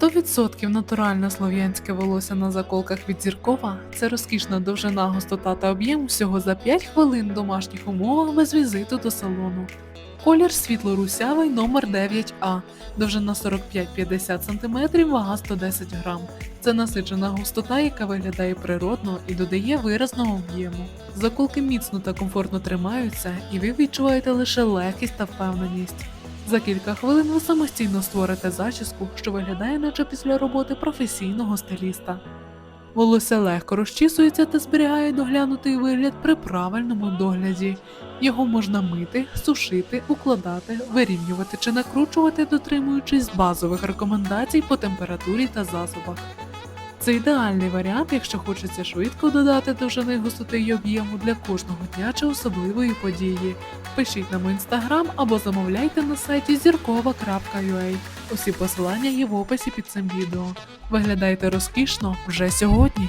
100% натуральне слов'янське волосся на заколках від зіркова це розкішна довжина, густота та об'єм всього за 5 хвилин в домашніх умовах без візиту до салону. Колір світло-русявий номер 9А, довжина 45-50 см, вага 110 грам. Це насичена густота, яка виглядає природно і додає виразного об'єму. Заколки міцно та комфортно тримаються, і ви відчуваєте лише легкість та впевненість. За кілька хвилин ви самостійно створите зачіску, що виглядає наче після роботи професійного стиліста. Волосся легко розчісується та зберігає доглянутий вигляд при правильному догляді. Його можна мити, сушити, укладати, вирівнювати чи накручувати, дотримуючись базових рекомендацій по температурі та засобах. Це ідеальний варіант, якщо хочеться швидко додати довжини густоти й об'єму для кожного дня чи особливої події. Пишіть нам у інстаграм або замовляйте на сайті зіркова.ua. Усі посилання є в описі під цим відео. Виглядайте розкішно вже сьогодні.